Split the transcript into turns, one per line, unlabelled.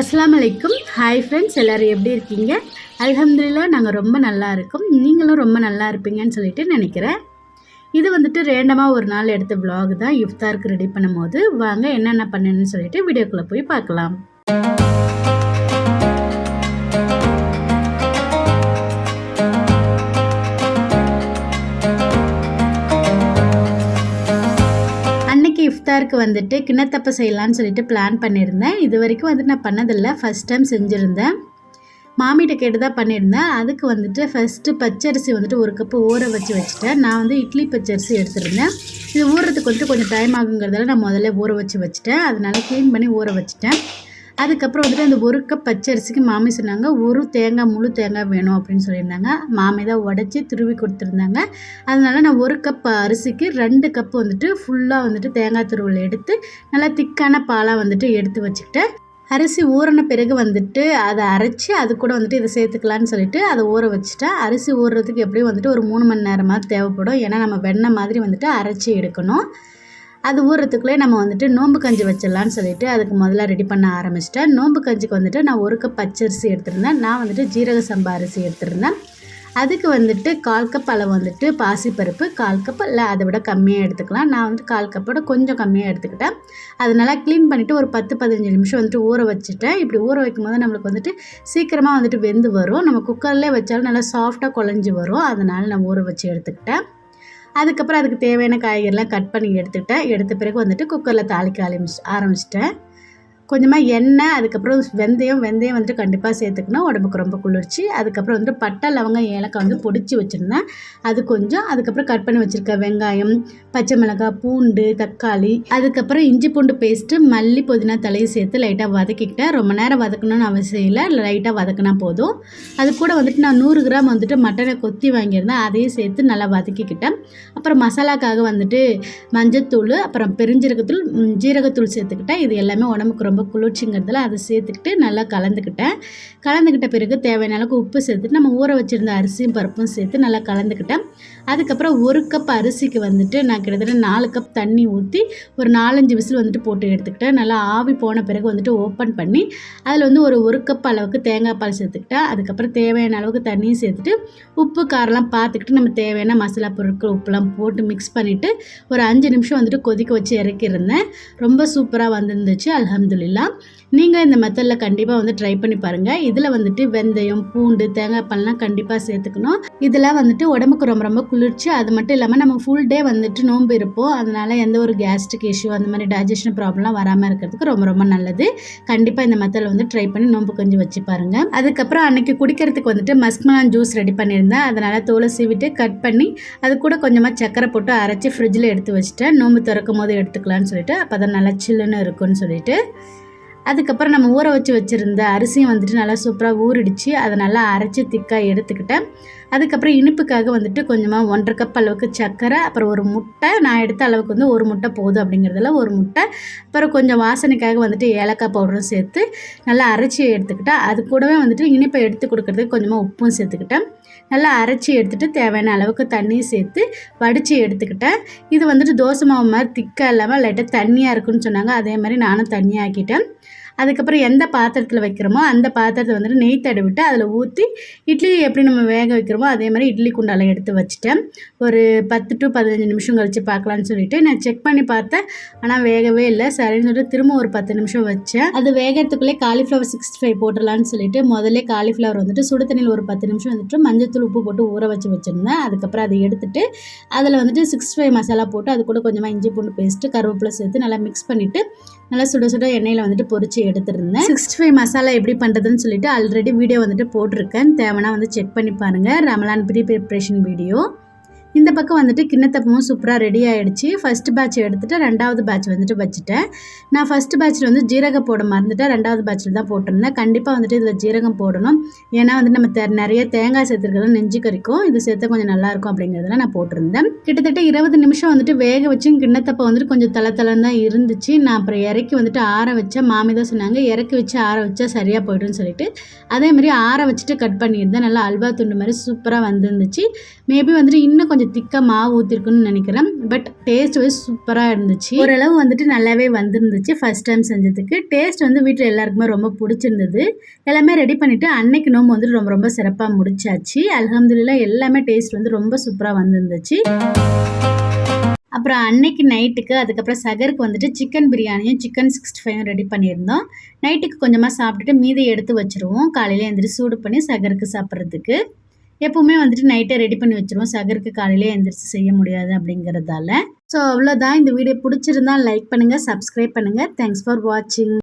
அஸ்லாம் அலைக்கும். Hi friends எல்லோரும் எப்படி இருக்கீங்க? அலமதுல்லா நாங்கள் ரொம்ப நல்லா இருக்கோம். நீங்களும் ரொம்ப நல்லா இருப்பீங்கன்னு சொல்லிட்டு நினைக்கிறேன். இது வந்துட்டு ரேண்டமாக ஒரு நாள் எடுத்த விலாக் தான். இஃப்தாருக்கு ரெடி பண்ணும்போது. வாங்க என்னென்ன பண்ணணும்னு சொல்லிட்டு வீடியோக்குள்ளே போய் பார்க்கலாம். இஃப்தாருக்கு வந்துட்டு கிண்ணத்தப்பை செய்யலான்னு சொல்லிட்டு பிளான் பண்ணியிருந்தேன். இது வரைக்கும் வந்துட்டு நான் பண்ணதில்லை. First time செஞ்சுருந்தேன். மாமிகிட்ட கேட்டு தான் பண்ணியிருந்தேன். அதுக்கு வந்துட்டு ஃபஸ்ட்டு பச்சரிசி வந்துட்டு ஒரு கப்பு ஊற வச்சு வச்சுட்டேன். நான் வந்து இட்லி பச்சரிசி எடுத்துருந்தேன். இது ஊறுறதுக்கு வந்துட்டு கொஞ்சம் டைம் ஆகுங்கிறதால நான் முதல்ல ஊற வச்சு வச்சுட்டேன். அதனால் க்ளீன் பண்ணி ஊற வச்சுட்டேன். அதுக்கப்புறம் வந்துட்டு அந்த ஒரு கப் பச்சரிசிக்கு மாமி சொன்னாங்க ஒரு தேங்காய் முழு தேங்காய் வேணும் அப்படின்னு சொல்லியிருந்தாங்க. மாமி தான் உடச்சி துருவி கொடுத்துருந்தாங்க. அதனால நான் ஒரு கப் அரிசிக்கு ரெண்டு கப் வந்துட்டு ஃபுல்லாக வந்துட்டு தேங்காய் துருவல் எடுத்து நல்லா திக்கான பாலாக வந்துட்டு எடுத்து வச்சுக்கிட்டேன். அரிசி ஊறின பிறகு வந்துட்டு அதை அரைச்சி அது கூட வந்துட்டு இதை சேர்த்துக்கலான்னு சொல்லிட்டு அதை ஊற வச்சுட்டேன். அரிசி ஊறுறதுக்கு எப்படியும் வந்துட்டு ஒரு மூணு மணி நேரமாக தேவைப்படும். ஏன்னா நம்ம வெண்ணெய் மாதிரி வந்துட்டு அரைச்சி எடுக்கணும். அது ஊறுறதுக்குள்ளே நம்ம வந்துட்டு நோம்பு கஞ்சி வச்சிடலான்னு சொல்லிட்டு அதுக்கு முதல்ல ரெடி பண்ண ஆரம்பிச்சிட்டேன். நோம்பு கஞ்சிக்கு வந்துட்டு நான் ஒரு கப் பச்சரிசி எடுத்திருந்தேன். நான் வந்துட்டு ஜீரக சம்பா அரிசி எடுத்திருந்தேன். அதுக்கு வந்துட்டு கால் கப் அளவு வந்துட்டு பாசிப்பருப்பு கால் கப் இல்லை அதை விட கம்மியாக எடுத்துக்கலாம். நான் வந்துட்டு கால் கப்போட கொஞ்சம் கம்மியாக எடுத்துக்கிட்டேன். அது நல்லா க்ளீன் பண்ணிவிட்டு ஒரு பத்து பதினஞ்சு நிமிஷம் வந்துட்டு ஊற வச்சுட்டேன். இப்படி ஊற வைக்கும் போது நம்மளுக்கு வந்துட்டு சீக்கிரமாக வந்துட்டு வெந்து வரும். நம்ம குக்கர்லேயே வச்சாலும் நல்லா சாஃப்டாக குழஞ்சி வரும். அதனால் நான் ஊற வச்சு எடுத்துக்கிட்டேன். அதுக்கப்புறம் அதுக்கு தேவையான காய்கறிலாம் கட் பண்ணி எடுத்துக்கிட்டேன். எடுத்த பிறகு வந்துட்டு குக்கரில் தாளிக்க ஆரம்பிச்சு ஆரம்பிச்சிட்டேன். கொஞ்சமாக எண்ணெய் அதுக்கப்புறம் வெந்தயம் வெந்தயம் வந்துட்டு கண்டிப்பாக சேர்த்துக்கணும். உடம்புக்கு ரொம்ப குளிர்ச்சி. அதுக்கப்புறம் வந்துட்டு பட்டை லவங்கம் ஏலக்காய் வந்து பொடிச்சு வச்சுருந்தேன். அது கொஞ்சம் அதுக்கப்புறம் கட் பண்ணி வச்சுருக்க வெங்காயம் பச்சை மிளகாய் பூண்டு தக்காளி அதுக்கப்புறம் இஞ்சி பூண்டு பேஸ்ட்டு மல்லி புதினா தலையை சேர்த்து லைட்டாக வதக்கிக்கிட்டேன். ரொம்ப நேரம் வதக்கணும்னு அவசியம் இல்லை. லைட்டாக வதக்கினா போதும். அது கூட வந்துட்டு நான் நூறு கிராம் வந்துட்டு மட்டனை கொத்தி வாங்கியிருந்தேன். அதையும் சேர்த்து நல்லா வதக்கிக்கிட்டேன். அப்புறம் மசாலாக்காக வந்துட்டு மஞ்சத்தூள் அப்புறம் பெருஞ்சீரகத்தூள் ஜீரகத்தூள் சேர்த்துக்கிட்டேன். இது எல்லாமே உடம்புக்கு ரொம்ப குளிர்ச்சிங்கிறதுல அதை சேர்த்துக்கிட்டு நல்லா கலந்துக்கிட்டேன். கலந்துக்கிட்ட பிறகு தேவையான அளவுக்கு உப்பு சேர்த்துட்டு நம்ம ஊற வச்சுருந்த அரிசியும் பருப்பும் சேர்த்து நல்லா கலந்துக்கிட்டேன். அதுக்கப்புறம் ஒரு கப் அரிசிக்கு வந்துட்டு நான் கிட்டத்தட்ட நாலு கப் தண்ணி ஊற்றி ஒரு நாலஞ்சு விசில் வந்துட்டு போட்டு எடுத்துக்கிட்டேன். நல்லா ஆவி போன பிறகு வந்துட்டு ஓப்பன் பண்ணி அதில் வந்து ஒரு ஒரு கப் அளவுக்கு தேங்காய் பால் சேர்த்துக்கிட்டேன். அதுக்கப்புறம் தேவையான அளவுக்கு தண்ணியும் சேர்த்துட்டு உப்பு காரெல்லாம் பார்த்துக்கிட்டு நம்ம தேவையான மசாலா பொருட்கள் உப்புலாம் போட்டு மிக்ஸ் பண்ணிவிட்டு ஒரு அஞ்சு நிமிஷம் வந்துட்டு கொதிக்க வச்சு இறக்கியிருந்தேன். ரொம்ப சூப்பராக வந்திருந்துச்சு. அல்ஹம்துலில்லா நீங்கள் இந்த மெத்தடில் கண்டிப்பாக வந்து ட்ரை பண்ணி பாருங்கள் இதில் வந்துட்டு வெந்தயம் பூண்டு தேங்காய் பால்லாம் கண்டிப்பாக சேர்த்துக்கணும். இதெல்லாம் வந்துட்டு உடம்புக்கு ரொம்ப ரொம்ப குளிர்ச்சி. அது மட்டும் இல்லாமல் நம்ம ஃபுல் டே வந்துட்டு நோன்பு இருப்போம். அதனால் எந்த ஒரு கேஸ்ட்ரிக் இஷ்யூ அந்த மாதிரி டைஜஷன் ப்ராப்ளம்லாம் வராமல் இருக்கிறதுக்கு ரொம்ப ரொம்ப நல்லது. கண்டிப்பாக இந்த மெத்தடில் வந்து ட்ரை பண்ணி நோன்பு கொஞ்சம் வச்சு பாருங்கள் அதுக்கப்புறம் அன்றைக்கி குடிக்கிறதுக்கு வந்துட்டு மஸ்க்மலான் ஜூஸ் ரெடி பண்ணியிருந்தேன். அதனால் தோலை சீவிட்டு கட் பண்ணி அது கூட கொஞ்சமாக சக்கரை போட்டு அரைச்சி ஃப்ரிட்ஜில் எடுத்து வச்சுட்டேன். நோம்பு திறக்கும் போது எடுத்துக்கலாம்னு சொல்லிட்டு அப்போ தான் நல்லா சில்லுன்னு இருக்கும்னு சொல்லிட்டு. அதுக்கப்புறம் நம்ம ஊற வச்சு வச்சுருந்த அரிசியும் வந்துட்டு நல்லா சூப்பராக ஊறிடுச்சு. அதை நல்லா அரைச்சி திக்காக எடுத்துக்கிட்டேன். அதுக்கப்புறம் இனிப்புக்காக வந்துட்டு கொஞ்சமாக ஒன்றரை கப் அளவுக்கு சர்க்கரை அப்புறம் ஒரு முட்டை. நான் எடுத்த அளவுக்கு வந்து ஒரு முட்டை போதும் அப்படிங்கிறதுல ஒரு முட்டை. அப்புறம் கொஞ்சம் வாசனைக்காக வந்துட்டு ஏலக்காய் பவுடரும் சேர்த்து நல்லா அரைச்சி எடுத்துக்கிட்டேன். அது கூடவே வந்துட்டு இனிப்பை எடுத்து கொடுக்கறதுக்கு கொஞ்சமாக உப்பும் சேர்த்துக்கிட்டேன். நல்லா அரைச்சி எடுத்துகிட்டு தேவையான அளவுக்கு தண்ணியும் சேர்த்து வடித்து எடுத்துக்கிட்டேன். இது வந்துட்டு தோசை மாவு மாதிரி திக்காக இல்லாமல் லைட்டாக தண்ணியாக இருக்குன்னு சொன்னாங்க. அதே மாதிரி நானும் தண்ணியாக்கிட்டேன். அதுக்கப்புறம் எந்த பாத்திரத்தில் வைக்கிறோமோ அந்த பாத்திரத்தை வந்துட்டு நெய் தடவிட்டு அதில் ஊற்றி இட்லி எப்படி நம்ம வேக வைக்கிறோமோ அதே மாதிரி இட்லி குண்டால எடுத்து வச்சுட்டேன். ஒரு பத்து டு பதினஞ்சு நிமிஷம் கழித்து பார்க்கலான்னு சொல்லிட்டு நான் செக் பண்ணி பார்த்தேன். ஆனால் வேகவே இல்லை. சரின்னு சொல்லிட்டு திரும்ப ஒரு பத்து நிமிஷம் வச்சேன். அது வேகிறதுக்குள்ளே காலிஃப்ளவர் சிக்ஸ்டி ஃபைவ் போட்டுடலான்னு சொல்லிட்டு முதல்ல காலிஃப்ளவர் வந்துட்டு சுடு தண்ணியில் ஒரு பத்து நிமிஷம் வந்துட்டு மஞ்சத்தூள் உப்பு போட்டு ஊற வச்சு வச்சுருந்தேன். அதுக்கப்புறம் அதை எடுத்துட்டு அதில் வந்துட்டு சிக்ஸ்டி ஃபைவ் மசாலா போட்டு அது கூட கொஞ்சமாக இஞ்சி பூண்டு பேஸ்ட்டு கருவேப்பிலை சேர்த்து நல்லா மிக்ஸ் பண்ணிவிட்டு நல்லா சுட சுட எண்ணெயில் வந்துட்டு பொறிச்சு எடுத்துருந்தேன். சிக்ஸ்டி ஃபைவ் மசாலா எப்படி பண்ணுறதுன்னு சொல்லிட்டு ஆல்ரெடி வீடியோ வந்துட்டு போட்டிருக்கேன். தேவைன்னா வந்து செக் பண்ணி பாருங்கள் ரமலான் ப்ரீ ப்ரிப்ரேஷன் வீடியோ இந்த பக்கம் வந்துட்டு கிண்ணத்தப்பமும் சூப்பராக ரெடி ஆகிடுச்சு ஃபர்ஸ்ட் பேட்ச் எடுத்துகிட்டு ரெண்டாவது பேட்ச் வந்துட்டு வச்சுட்டேன். நான் ஃபர்ஸ்ட் பேட்ச்சில் வந்து ஜீரகம் போட மறந்துட்டேன். ரெண்டாவது பேட்ச்சில் தான் போட்டிருந்தேன். கண்டிப்பாக வந்துட்டு இதில் ஜீரகம் போடணும். ஏன்னா வந்து நம்ம தெ நிறைய தேங்காய் சேர்த்துருக்கிறது நெஞ்சு கறிக்கும் இது சேர்த்தா கொஞ்சம் நல்லாயிருக்கும் அப்படிங்கிறதுல நான் போட்டிருந்தேன். கிட்டத்தட்ட இருபது நிமிஷம் வந்துட்டு வேக வச்சு கிண்ணத்தப்பம் வந்துட்டு கொஞ்சம் தலை தான் இருந்துச்சு. நான் அப்புறம் இறக்கி வந்துட்டு ஆற வச்சேன் மாமி தான் சொன்னாங்க இறக்கி வச்சு ஆற வச்சா சரியாக போய்டும்னு சொல்லிட்டு. அதே மாதிரி ஆற வச்சுட்டு கட் பண்ணியிருந்தேன். நல்லா அல்வா துண்டு மாதிரி சூப்பராக வந்துருந்துச்சு. மேபி வந்துட்டு இன்னும் கொஞ்சம் கொஞ்சம் திக்காக மாவு ஊற்றிருக்குன்னு நினைக்கிறேன். பட் டேஸ்ட் வந்து சூப்பராக இருந்துச்சு. ஓரளவு வந்துட்டு நல்லாவே வந்திருந்துச்சு ஃபர்ஸ்ட் டைம் செஞ்சதுக்கு. டேஸ்ட் வந்து வீட்டில் எல்லாருக்குமே ரொம்ப பிடிச்சிருந்தது. எல்லாமே ரெடி பண்ணிவிட்டு அன்னைக்கு நோம்பு வந்துட்டு ரொம்ப ரொம்ப சிறப்பாக முடிச்சாச்சு. அல்ஹம்துலில்லாஹ் எல்லாமே டேஸ்ட் வந்து ரொம்ப சூப்பராக வந்திருந்துச்சு. அப்புறம் அன்னைக்கு நைட்டுக்கு அதுக்கப்புறம் சகருக்கு வந்துட்டு சிக்கன் பிரியாணியும் சிக்கன் சிக்ஸ்டி ஃபைவும் ரெடி பண்ணியிருந்தோம். நைட்டுக்கு கொஞ்சமாக சாப்பிட்டுட்டு மீதி எடுத்து வச்சுருவோம். காலையில் எழுந்திரிச்சு சூடு பண்ணி சகருக்கு சாப்பிட்றதுக்கு. எப்பவுமே வந்துட்டு நைட்டே ரெடி பண்ணி வச்சுருவோம். சகருக்கு காலையிலே எந்திரிச்சு செய்ய முடியாது அப்படிங்கிறதால. ஸோ அவ்வளோதான் இந்த வீடியோ பிடிச்சிருந்தா லைக் பண்ணுங்கள் சப்ஸ்கிரைப் பண்ணுங்கள் தேங்க்ஸ் ஃபார் வாட்சிங்